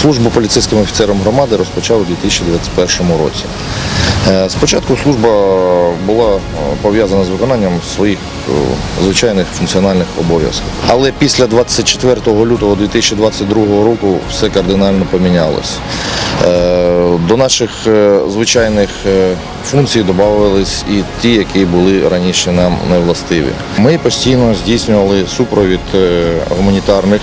Службу поліцейським офіцерам громади розпочав у 2021 році. Е, Спочатку служба була е, пов'язана з виконанням своїх е, звичайних функціональних обов'язків. Але після 24 лютого 2022 року все кардинально помінялось. До наших звичайних функцій додавались і ті, які були раніше нам не властиві. Ми постійно здійснювали супровід гуманітарних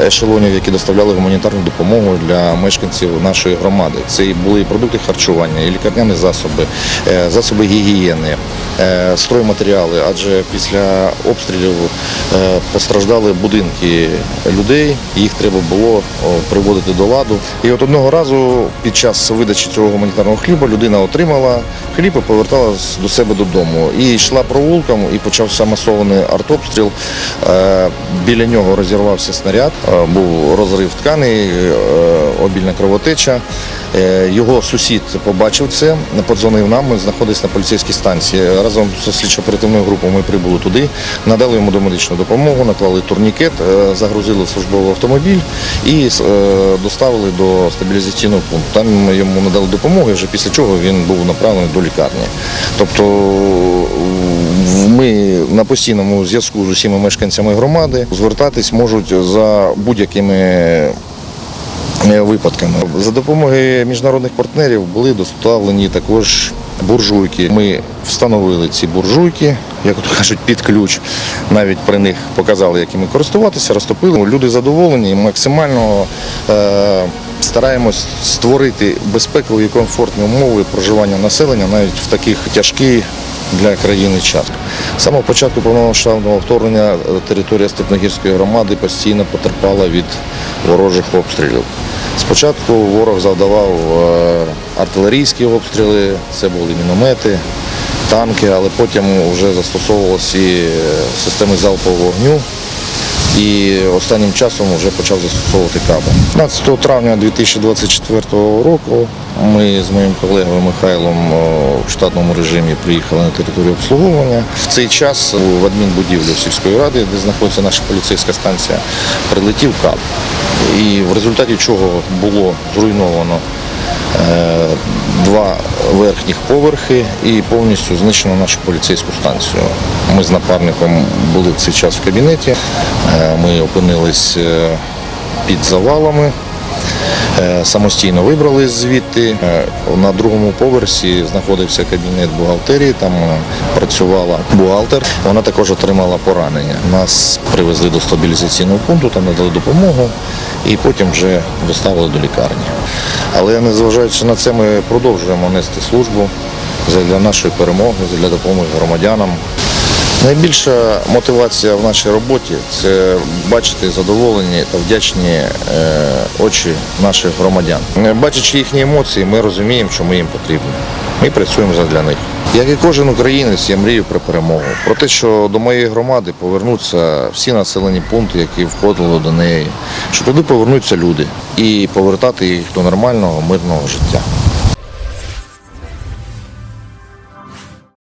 ешелонів, які доставляли гуманітарну допомогу для мешканців нашої громади. Це були і продукти харчування, і лікарняні засоби, е, засоби гігієни, стройматеріали. Адже після обстрілів е, постраждали будинки людей, їх треба було приводити до ладу. І от одного разу під час видачі цього гуманітарного хліба людина отримала хліб і поверталась до себе додому. І йшла провулком, і почався масований артобстріл. Е, Біля нього розірвався снаряд, е, був розрив тканей, е, обільна кровотеча. Е, Його сусід побачив це, подзвонив нам, ми знаходилися на поліцейській станції. Разом з слідчо-оперативною групою ми прибули туди, надали йому домедичну допомогу, наклали турнікет, е, загрузили службовий автомобіль і е, доставили до стабілізаційного пункту. Там йому надали допомогу, вже після чого він був направлений до лікарні. Тобто ми на постійному зв'язку з усіма мешканцями громади звертатись можуть за будь-якими випадками. За допомогою міжнародних партнерів були доставлені також буржуйки. Ми встановили ці буржуйки, як от кажуть, під ключ. Навіть при них показали, якими користуватися, розтопили. Люди задоволені, і максимально е, стараємось створити безпекові і комфортні умови проживання населення навіть в таких тяжкий для країни час. З самого початку повномасштабного вторгнення е, територія Степногірської громади постійно потерпала від ворожих обстрілів. Спочатку ворог завдавав е, артилерійські обстріли, це були міномети, танки, але потім вже застосовувалися е, системи залпового вогню. І останнім часом вже почав застосовувати каби. 15 травня 2024 року ми з моїм колегою Михайлом в штатному режимі приїхали на територію обслуговування. В цей час в адмінбудівлю сільської ради, де знаходиться наша поліцейська станція, прилетів каб. І в результаті чого було зруйновано е, два верхніх поверхи і повністю знищено нашу поліцейську станцію. Ми з напарником були в цей час в кабінеті. Е, Ми опинились е, під завалами. Е, Самостійно вибрались звідти. На другому поверсі знаходився кабінет бухгалтерії, там працювала бухгалтер. Вона також отримала поранення. Нас привезли до стабілізаційного пункту, там надали допомогу і потім вже доставили до лікарні. Але незважаючи на це, ми продовжуємо нести службу для нашої перемоги, для допомоги громадянам. Найбільша мотивація в нашій роботі це бачити задоволені та вдячні е, очі наших громадян. Бачачи їхні емоції, ми розуміємо, що ми їм потрібні. Ми працюємо задля них. Як і кожен українець, я мрію про перемогу. Про те, що до моєї громади повернуться всі населені пункти, які входили до неї, що туди повернуться люди і повертати їх до нормального мирного життя.